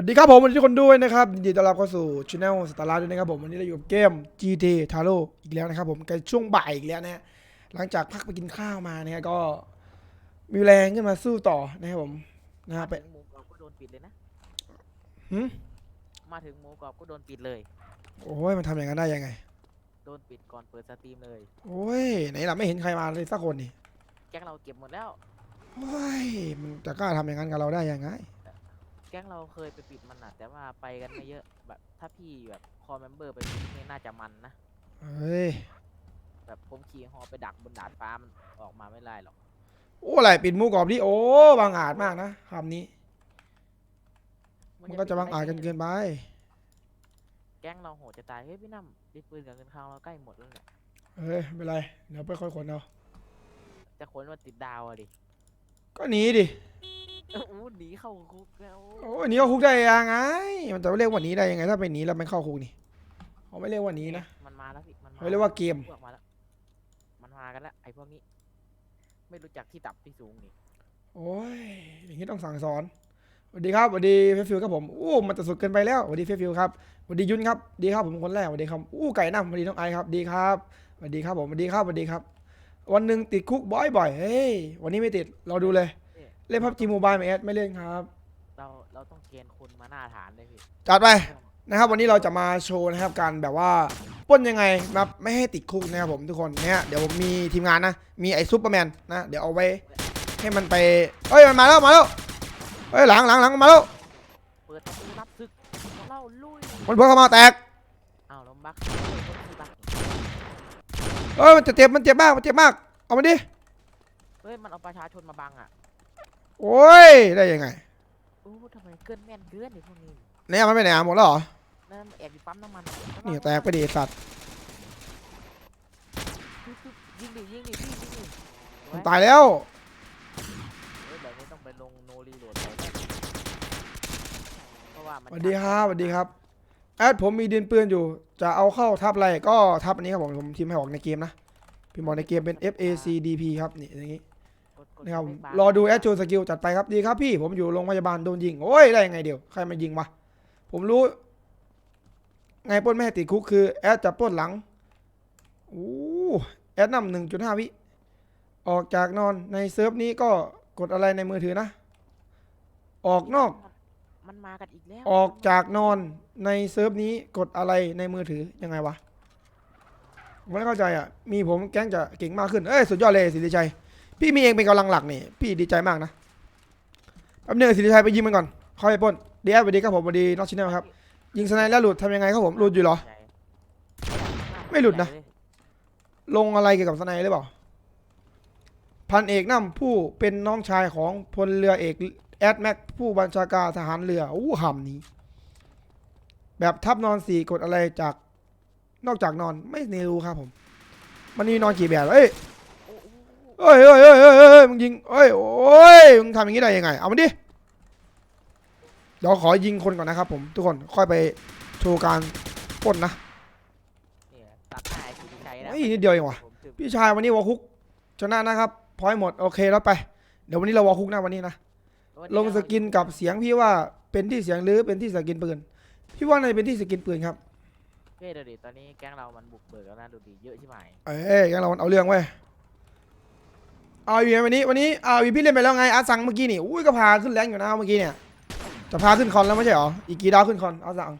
วัสดีครับผมวันนี้ทุกคนด้วยนะครับยินดีต้อนรับเข้าสู่ช anel สตาร์ลด้วยนะครับผมวันนี้เราอยู่กับเกม GT t a r o อีกแล้วนะครับผมใกล้ช่วงบ่ายอีกแล้วนะฮะหลังจากพักไปกินข้าวมานะฮะก็มีแรงขึ้นมาสู้ต่อนะครับผมนะฮะไปถึงหมูกรอบก็โดนปิดเลยนะ หึมาถึงหมูกรอบก็โดนปิดเลย โอ้ยมันทำอย่างนั้นได้ยังไง โดนปิดก่อนเปิดสตรีมเลย โอ้ยไหนล่ะไม่เห็นใครมาเลยสักคนนี่แก๊งเราเก็บหมดแล้วโอ้ยมันจะกล้าทำอย่างนั้นกับเราได้ยังไง แก๊งเราเคยไปปิดมันนะแต่ว่าไปกันไม่เยอะแบบ ถ้าพี่แบบคอมเมมเบอร์ไปปิดนี่น่าจะมันนะเฮ้ยแบบผมขี่ฮอไปดักบนดาดฟ้ามันออกมาไม่ได้หรอกโอ้อะไรปิดหมูกรอบที่โอ้บางอาจมากนะคำนี้ มันก็จะบางอาจกันเกินไปแก๊งเราโหดจะตายเฮ้ยพี่น้ำดิปืนกับเงินข้าวเราใกล้หมดแล้วเนี่ยเฮ้ยไม่เป็นไรเดี๋ยวไปค่อยขนเอาจะขนมาติดดาวอะดิก็หนีดิ อู้หนีเข้าคุกแล้วโอ้ยหนีเข้าคุกได้ยังไง มันจะเรียกว่าหนีได้ยังไง ถ้าไปหนีแล้วไม่เข้าคุกนี่เขาไม่เรียกว่าหนีนะมันมาแล้วพี่มันมาเขาเรียกว่าเกม พวกมาแล้วมันมากันแล้วไอ้พวกนี้ ไม่รู้จักที่ต่ำที่สูงนี่โอ้ยอย่างนี้ต้องสั่งสอนสวัสดีครับสวัสดีเฟซฟิวครับผมอู้มันจะสุดเกินไปแล้วสวัสดีเฟซฟิวครับสวัสดียุนครับดีครับผมคนแรกสวัสดีครับอู้ไก่น้ำสวัสดีน้องไอครับดีครับสวัสดีครับผมสวัสดีครับสวัสดีครับ วันหนึ่งติดคุกบ่อยๆเฮ้ยวันนี้ไม่ติดเราดูเลย เล่นพับจีโมบายไหมแอดไม่เล่นครับ เราเราต้องเกณฑ์คนมาหน้าฐานเลยพี่จัดไปนะครับ วันนี้เราจะมาโชว์นะครับการแบบว่าปล้นยังไงแบบไม่ให้ติดคุกนะครับผมทุกคนเนี่ยเดี๋ยวผมมีทีมงานนะ มีไอ้ซูเปอร์แมนนะเดี๋ยวเอาไว้ให้มันไปเฮ้ยมันมาแล้วมาแล้วเฮ้ยหลังหลังหลังมาแล้วเปิดประตูรับศึกเล่าลุยมันพวกเข้ามาแตกอ้าวลมบักเฮ้ยคนที่บักเฮ้ยมันจะเจ็บมันเจ็บมากมันเจ็บมากเอามาดิเฮ้ยมันเอาประชาชนมาบังอะ โอ้ย ได้ยังไงโอ้ทำไมเกินแม่นเกินไอ้พวกนี้เนี่ยมันไปไหนอะหมดแล้วเหรอนั่นแอบอยู่ปั๊มน้ำมันนี่แตกไปดิไอ้สัตว์ปึ๊บปึ๊บยิงดิยิงดิพี่ยิงดิมันตายแล้วเฮ้ยแบบนี้ต้องไปลงโนรีโหลดเลยเพราะว่ามันสวัสดีครับสวัสดีครับแอดผมมีดินปืนอยู่ จะเอาเข้าทับอะไรก็ทับอันนี้ครับผมผมทีมให้ออกในเกมนะพิมพ์บอกในเกมเป็น F A C D P ครับนี่อย่างนี้ กดกดนี่ครับสเปซารอดูแอดโชว์สกิลจัดไปครับดีครับพี่ผมอยู่โรงพยาบาลโดนยิงโอ้ยได้ยังไงเดียวใครมายิงวะผมรู้ ไงปล้นไม่ให้ติดคุกคือแอดจะปล้นหลังโอ้แอดนำหนึ่งจุดห้าวิออกจากนอนในเซิร์ฟนี้ก็กดอะไรในมือถือนะ ออกนอกมันมากันอีกแล้วออกจากนอนในเซิร์ฟนี้กดอะไรในมือถือยังไงวะผมไม่เข้าใจอะมีผมแก๊งจะเก่งมากขึ้นเอ้ยสุดยอดเลยสิริชัย พี่มีเองเป็นกำลังหลักนี่ พี่ดีใจมากนะแป๊บนึงสิริชัยไปยิงมันก่อนเข้าไปปล้นดีแอดสวัสดีครับผมสวัสดีน้องชินเนลครับ ยิงสไนแล้วหลุดทำยังไงครับผมหลุดอยู่เหรอ ไม่หลุดนะ ลงอะไรเกี่ยวกับสไนหรือเปล่า พันเอกน้ำผู้เป็นน้องชายของพลเรือเอกแอดแม็กผู้บัญชาการทหารเรืออู้หำนี้ แบบทับนอนสี่กดอะไรจากนอกจากนอนไม่รู้ครับผม มันมีนอนกี่แบบเอ้ย เอ้ยเอ้ยเอ้ยเอ้ยเอ้ยเอ้ยมึงยิงเอ้ยโอ้ยมึงทำอย่างนี้ได้ยังไง เอามาดิ เดี๋ยวขอยิงคนก่อนนะครับผมทุกคนค่อยไปโชว์การปล้นนะ เนี่ยตัดหน้าไอ้สุริชัยนะเฮ้ยนิดเดียวเองว่ะ ผมถึงพี่ชายวันนี้วอลคุกชนะนะครับพอยหมดโอเคแล้วไป เดี๋ยววันนี้เราวอลคุกนะวันนี้นะวันลนี้งเราสกินกับเสียงพี่ว่าเป็นที่เสียงหรือเป็นที่สกินปืน พี่ว่าน่าจะเป็นที่สกินปืนครับ เฮ้ยเดี๋ยวดิตอนนี้แก๊งเรามันบุกเบิกแล้วนะดูดิเยอะใช่ไหมเอ้ยงั้นเราเอาเรื่องไว้ย เอาอยู่วันนี้วันนี้เอาวีพี่เล่นไปแล้วไงอาซังเมื่อกี้นี่อุ้ยก็พาขึ้นแรงอยู่นะเมื่อกี้เนี่ยจะพาขึ้นคอนแล้วไม่ใช่เหรออีกกี่ดาวขึ้นคอนเอาสั่ง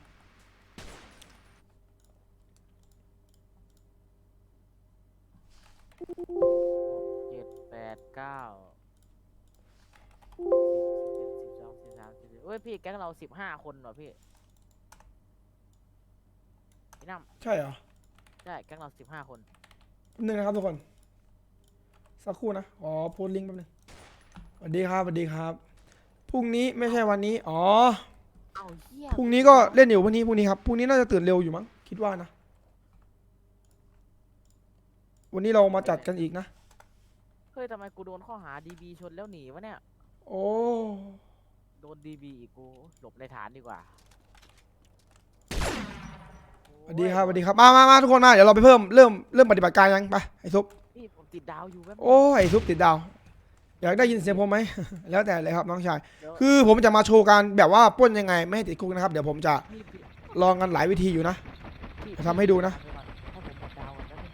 หกเจ็ดแปดเก้าสิบสิบเอ็ดสิบสองสิบสามสิบสี่เฮ้ยพี่แก๊งเราสิบห้าคนเหรอพี่พี่น้ใช่เหรอำใช่แก๊งเราสิบห้าคนแป๊บนึงนะครับทุกคน สักครู่นะ อ๋อโพสต์ลิงก์แป๊บนึงสวัสดีครับสวัสดีครับ พรุ่งนี้ไม่ใช่วันนี้ อ๋อ เอ้าเฮียพรุ่งนี้ก็เล่นอยู่พรุ่งนี้พรุ่งนี้ครับ พรุ่งนี้น่าจะตื่นเร็วอยู่มั้ง คิดว่านะ วันนี้เรามาจัดกันอีกนะ เฮ้ยทำไมกูโดนข้อหาดีบีชนแล้วหนีวะเนี่ย โอ้ โดนดีบีอีกกูหลบในฐานดีกว่าสวัสดีครับสวัสดีครับ มามามาทุกคนมา เดี๋ยวเราไปเพิ่ม เริ่ม เริ่มปฏิบัติการยัง ไป ไอ้ซุปพี่ผม ติดดาวอยู่แป๊บนึงโอ้ยไอ้ซุปติดดาว อยากได้ยินเสียงผมไหม แล้วแต่เลยครับน้องชายเดี๋ยวคือผมจะมาโชว์การแบบว่าปล้นยังไงไม่ให้ติดคุกนะครับ เดี๋ยวผมจะพี่พี่ลองกันหลายวิธีอยู่นะ พี่ทำให้ดูนะ ให้ผมหมดดาวก่อนแป๊บนึง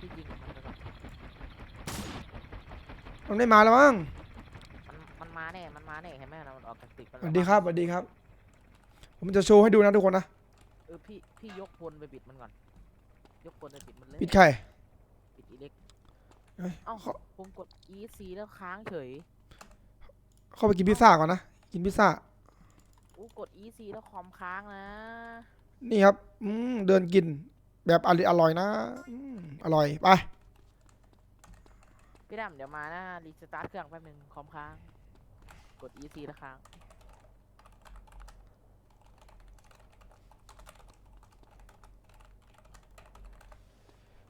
พี่ยิงกับมันไปก่อนมันได้มาแล้วมั้งมันมันมาแน่มันมาแน่เห็นไหมนะมันออกจากตึกมันสวัสดีครับสวัสดีครับ ผมจะโชว์ให้ดูนะทุกคนนะ เออพี่พี่ยกพลไปปิดมันก่อน ยกพลไปปิดมันเลยปิดใครปิดอีเล็ก เอ้ยเอ้าเขาผมกด E C แล้วค้างเฉยเข้าไปกินพิซซ่าก่อนนะ กินพิซซ่า อู้กด E C แล้วคอมค้างนะ นี่ครับ อืมเดินกิน แบบอร่อยอร่อยนะอืมอร่อย ไป พี่ดำเดี๋ยวมานะรีสตาร์ทเครื่องแป๊บนึงคอมค้าง กด E C แล้วค้าง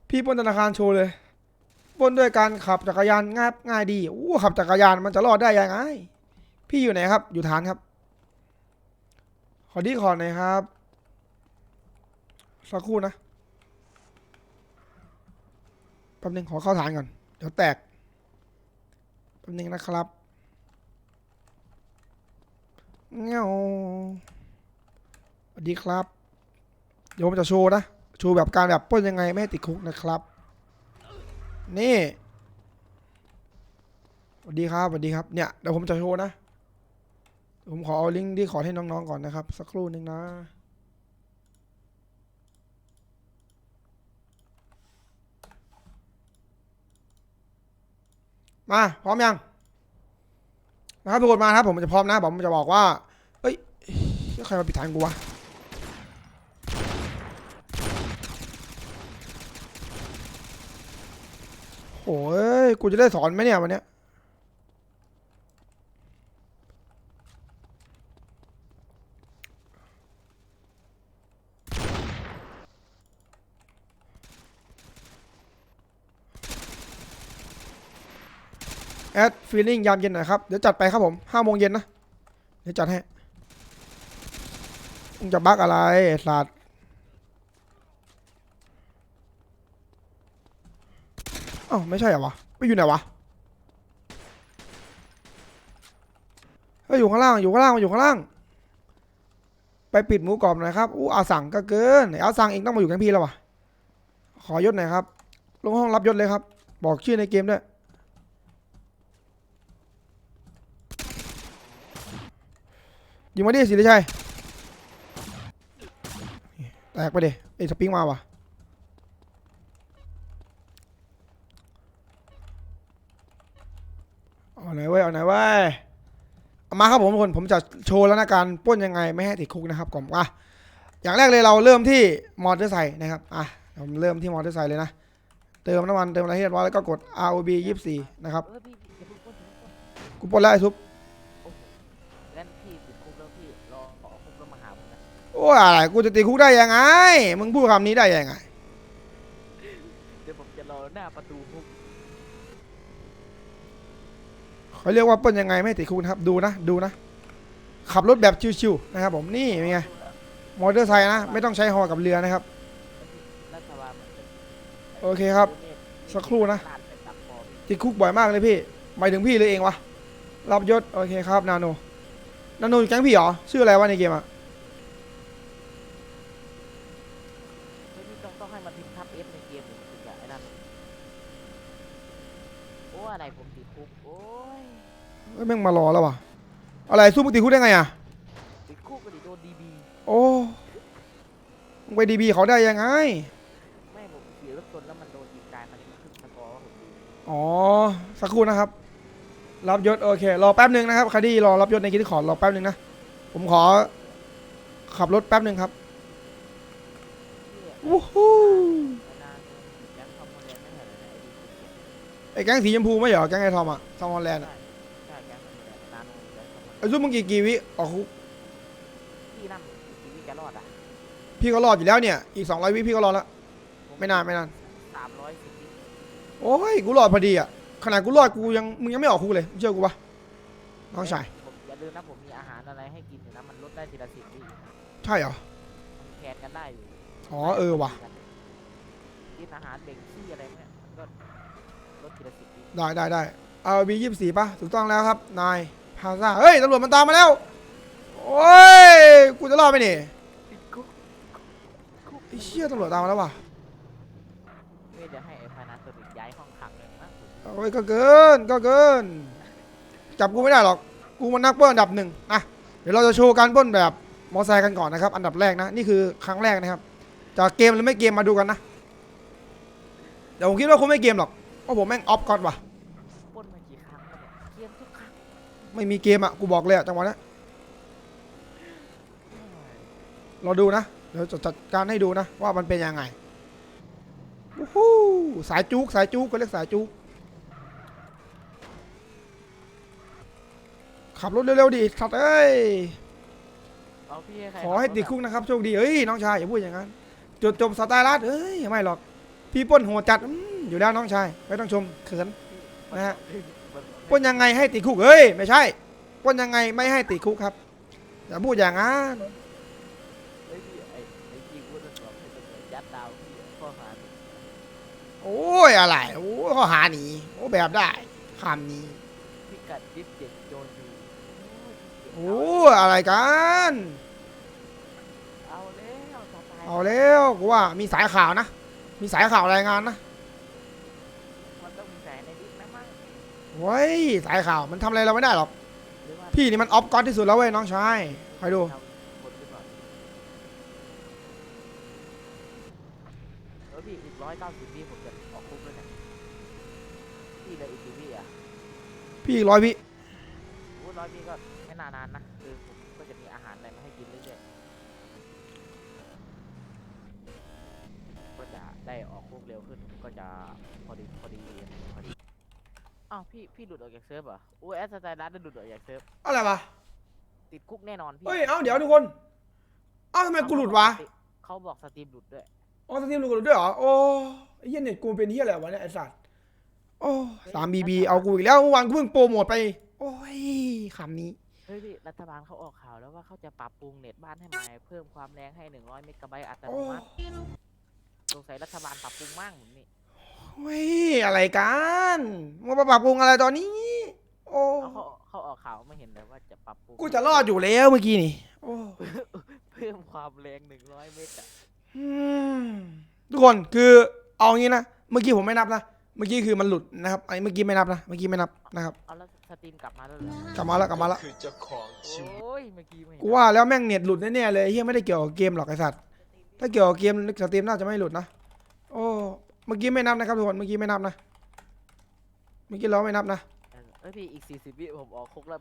พี่ปล้นธนาคารโชว์เลย ปล้นด้วยการขับจักรยานง่ายง่ายดีอู้ขับจักรยานมันจะรอดได้ยังไง พี่อยู่ไหนครับ อยู่ฐานครับ ขอดีขอหน่อยครับ สักครู่นะแป๊บนึงขอเข้าฐานก่อน เดี๋ยวแตกแป๊บนึงนะครับเงาสวัสดีครับ เดี๋ยวผมจะโชว์นะ โชว์แบบการแบบป้นยังไงไม่ให้ติดคุกนะครับ นี่สวัสดีครับสวัสดีครับเนี่ยเดี๋ยวผมจะโชว์นะ ผมขอเอาลิงก์ที่ขอให้น้องๆก่อนนะครับ สักครู่หนึ่งนะมาพร้อมยังนะครับทุกคนมาครับผมจะพร้อมนะผมจะบอกว่าเอ้ยใครมาปิดทางกูวะ โอ้ย กูจะได้สอนไหมเนี่ยวันเนี้ยแอดฟีลิ่งยามเย็นหน่อยครับ เดี๋ยวจัดไปครับผมห้าโมงเย็นนะ เดี๋ยวจัดให้มึงจะบักอะไรสัตว์ อ้าไม่ใช่เหรอวะไปอยู่ไหนวะเฮ้ยอยู่ข้างล่างอยู่ข้างล่างอยู่ข้างล่าง ไปปิดหมูกรอบหน่อยครับอู้อาสั่งก็เกินอาสั่งเองต้องมาอยู่กันพี่แล้ววะขอยศหน่อยครับ ลงห้องรับยศเลยครับ บอกชื่อในเกมด้วยยิงมาดิสิริชัยแตกไปดิไอ้สปริงมาวะเอาไหนอยเว้ยเอาไหนอยเว้ยเอา มาครับผมทุกคนผมจะโชว์แล้วนะการป้นยังไงไม่ให้ติดคุกนะครับก่อนอะอย่างแรกเลยเราเริ่มที่มอเตอร์ไซค์นะครับอะผมเริ่มที่มอเตอร์ไซค์เลยนะเติมน้ำมันเติมอะไรให้เรียบร้อยแล้วก็กด ROB 24 นะครับ กูปล้นแล้วไอ้ทุบงั้นพี่ติดคุกแล้วพี่รอขอคุกแล้วมาหาผมนะโอ้ยอะไรกูจะติดคุกได้ยังไง มึงพูดคำนี้ได้ยังไง เดี๋ยวผมจะรอหน้าประตูคุก เขาเรียกว่าปล้นยังไงไม่ติดคุกนะครับดูนะดูนะ ขับรถแบบชิวๆนะครับผมนี่เป็นไงมอเตอร์ไซค์นะ ไม่ต้องใช้ฮอกับเรือนะครับ โอเคครับ สักครู่นะ ติดคุกบ่อยมากเลยพี่หมายถึงพี่เลยเองวะรับยศโอเคครับนาโนนาโนอยู่แก๊งพี่เหรอชื่ออะไรวะในเกมอะ ไม่พี่ต้องต้องให้มันพิมพ์ทับเอฟในเกมถึงถึงจะไอ้นั่นโอ้อะไรผมติดคุกโอ้ยเฮ้ยแม่งมารอแล้ววะอะไรสู้มึงติดคุกได้ไงอะติดคุกก็ดิโดนดีบีโอ้มึงไปดีบีเขาได้ยังไง ไม่ผมขี่รถชนแล้วมันโดนยิงตายมันยังขึ้นสกอร์ว่าผมดีอ๋อ สักครู่นะครับ รับยศโอเค รอแป๊บหนึ่งนะครับใครที่รอรับยศในกิจขอรอแป๊บหนึ่งนะ ผมขอ ขับรถแป๊บหนึ่งครับเหี้ยวู้ฮู้นานๆยังทำโมเดลไม่เห็นเลยนะ ไอ้ดีสุดเจ็ดไอ้แก๊งสีชมพูไม่เหรอแก๊งไอ้ทอมอะทอมฮอลแลนด์อะใช่ใช่แกงทำโมเดลนานๆยังทำโมเดลไอ้ซุปมึงกี่กี่วิออกคุกพี่นั่นชีวิตจะรอดอะพี่ก็รอดอยู่แล้วเนี่ยอีกสองร้อยวิพี่ก็รอดแล้วไม่นานไม่นานสามร้อยสิบวิโอ้ยกูรอดพอดีอะขนาดกูรอดกูยังมึงยังไม่ออกคุกเลยมึงเชื่อกูปะน้องชายผมอย่าลืมนะผมมีอาหารอะไรให้กินอยู่นะมันลดได้ทีละสิบวินะใช่เหรอมันแคนกันได้อยู่อ๋อเออว่ะกินอาหารเบ่งขี้อะไรเนี่ยมันก็ ลดทีละสิบวิได้ได้ได้เอาบียี่สี่ปะถูกต้องแล้วครับ นายพาซาเฮ้ยตำรวจมันตามมาแล้ว โอ้ย กูจะรอดไหมนี่ติดคุกไอ้เชี่ยตำรวจตามมาแล้วว่ะไม่จะให้ไอ้พานาโซนิกย้ายห้องขังเลยนะผมโอ้ยก็เกินก็เกิน จับกูไม่ได้หรอก กูมันนักปล้นอันดับหนึ่งนะเดี๋ยวเราจะโชว์การปล้นแบบมอไซค์กันก่อนนะครับ อันดับแรกนะ นี่คือครั้งแรกนะครับจะเกมหรือไม่เกมมาดูกันนะ เดี๋ยวผมคิดว่าคงไม่เกมหรอก เพราะผมแม่งออฟก่อนว่ะ ปล้นมากี่ครั้งแล้วเนี่ยเกมทุกครั้งไม่มีเกมอะ กูบอกเลยอะจังหวะเนี้ยเราดูนะ เดี๋ยวจะจัดการให้ดูนะ ว่ามันเป็นยังไงวู้ฮู้สายจุกสายจุกก็เรียกสายจุกขับรถเร็วๆดิสัตว์เอ้ย เอาพี่ใครขอให้ติดคุกนะครับโชคดีเอ้ยน้องชายอย่าพูดอย่างนั้นจุดจบสไตล์รัดเอ้ยไม่หรอก พี่ปล้นโหดจัดอืม อยู่แล้วน้องชายไม่ต้องชมเขินนะฮะปล้นยังไงให้ติดคุกเอ้ยไม่ใช่ปล้นยังไงไม่ให้ติดคุกครับอย่าพูดอย่างนั้นโอ้ยอะไรโอ้ข้อหาหนีโอ้แบบได้คำนี้พิกัดยิบเจ็ดโจนอยู่โอ้อะไรกัน เอาแล้วเอาแล้วกูว่ามีสายข่าวนะ มีสายข่าวรายงานนะ มันต้องมีแสงในดิสนะมั้ง เว้ยสายข่าวมันทำอะไรเราไม่ได้หรอก หรือว่าพี่นี่มันออฟก๊อตที่สุดแล้วเว้ยน้องชายคอยดูเราคนหรือเปล่าเออพี่อีกร้อยเก้าสิบวิผมจะออกคุกแล้วเนี่ยพี่เหลยอีกกี่วิอะพี่อีกร้อยพี่พูดร้อยวิก็ไม่นานานนะคือผมก็จะมีอาหารอะไรมาให้กินเรื่อยๆก็จะได้ออกคุกเร็วขึ้นก็จะพอดีพอดีพอดี อ้าวพี่พี่หลุดออกจากเซิร์ฟเหรออู้แอสไตล์รัสได้หลุดออกจากเซิร์ฟอะไรวะติดคุกแน่นอนพี่เฮ้ยเอ้าเดี๋ยวทุกคนเอ้าทำไมกูหลุดวะเขาบอกสตรีมหลุดด้วยอ๋อสตรีมหลุดกูหลุดด้วยเหรอโอ้ไอ้เหี้ยเน็ตกูเป็นเหี้ยอะไรวะเนี่ยไอ้สัตว์โอ้สามบีบีเอากูอีกแล้วเมื่อวานกูเพิ่งโปรโมทไป โอ้ยคำนี้เฮ้ยพี่รัฐบาลเขาออกข่าวแล้วว่าเขาจะปรับปรุงเน็ตบ้านให้ใหม่เพิ่มความแรงให้100เมกะไบต์อัตโอ้โนมัติสงสัยรัฐบาลปรับปรุงมั่งผมนี่ เฮ้ยอะไรกันมึงมาปรับปรุงอะไรตอนนี้ โอ้เอาเขาเขาออกข่าวไม่เห็นเลยว่าจะปรับปรุงกูจะรอดอยู่แล้วเมื่อกี้นี่โอ้เพิ่มความแรง100เมกะอืมทุกคนคือเอางี้นะเมื่อกี้ผมไม่นับนะเมื่อกี้คือมันหลุดนะครับไอ้เมื่อกี้ไม่นับนะเมื่อกี้ไม่นับนะครับเอาแล้วสตรีมกลับมาแล้วเหรอกลับมาแล้วกลับมาแล้วคือเจ้าของชีวิตโอ้ยเมื่อกี้ไม่เห็นกูว่าแล้วแม่งเน็ตหลุดแน่ๆเลยเฮียไม่ได้เกี่ยวกับเกมหรอกไอสัตว์ถ้าเกี่ยวกับเกมสตรีมน่าจะไม่หลุดนะโอ้ เมื่อกี้ไม่นับนะครับทุกคนเมื่อกี้ไม่นับนะ เมื่อกี้เราไม่นับนะ เอ้ยพี่อีก40วิผมออกคุกแล้ว